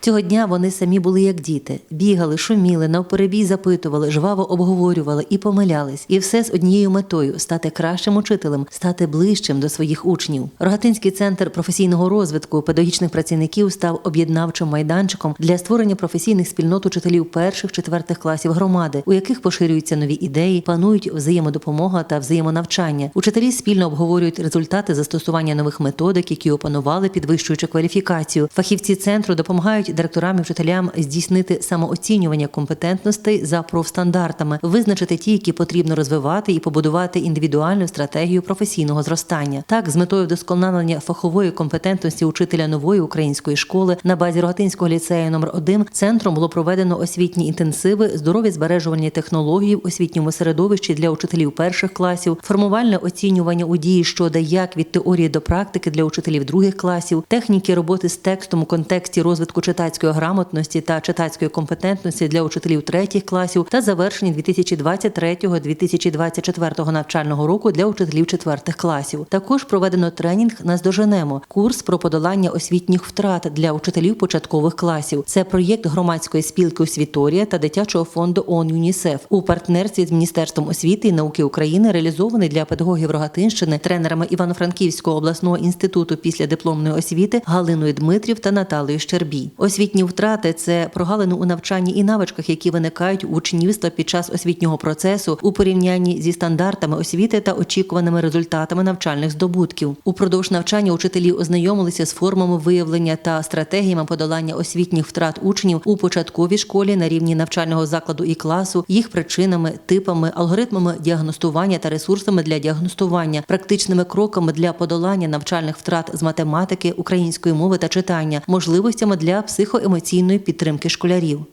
Цього дня вони самі були як діти, бігали, шуміли, навперебій запитували, жваво обговорювали і помилялись. І все з однією метою стати кращим учителем, стати ближчим до своїх учнів. Рогатинський центр професійного розвитку педагогічних працівників став об'єднавчим майданчиком для створення професійних спільнот учителів перших четвертих класів громади, у яких поширюються нові ідеї, панують взаємодопомога та взаємонавчання. Учителі спільно обговорюють результати застосування нових методик, які опанували, підвищуючи кваліфікацію. Фахівці центру допомагають директорам і вчителям здійснити самооцінювання компетентностей за профстандартами, визначити ті, які потрібно розвивати, і побудувати індивідуальну стратегію професійного зростання. Так, з метою вдосконалення фахової компетентності учителя нової української школи на базі Рогатинського ліцею номер 1 центром було проведено освітні інтенсиви, здорові збережувальні технології в освітньому середовищі для учителів перших класів, формувальне оцінювання у дії щодо як від теорії до практики для учителів других класів, техніки роботи з текстом у контексті розвитку читацької грамотності та читацької компетентності для учителів третіх класів та завершення 2023-2024 навчального року для учителів четвертих класів. Також проведено тренінг «Наздоженемо» – курс про подолання освітніх втрат для учителів початкових класів. Це проєкт громадської спілки «Освіторія» та дитячого фонду ООН ЮНІСЕФ у партнерстві з Міністерством освіти і науки України, реалізований для педагогів Рогатинщини, тренерами Івано-Франківського обласного інституту після дипломної освіти Галиною Дмитрів та Наталею Щербій. Освітні втрати це прогалини у навчанні і навичках, які виникають у учнівства під час освітнього процесу у порівнянні зі стандартами освіти та очікуваними результатами навчальних здобутків. Упродовж навчання учителі ознайомилися з формами виявлення та стратегіями подолання освітніх втрат учнів у початковій школі на рівні навчального закладу і класу, їх причинами, типами, алгоритмами діагностування та ресурсами для діагностування, практичними кроками для подолання навчальних втрат з математики, української мови та читання, можливостями для психоемоційної підтримки школярів.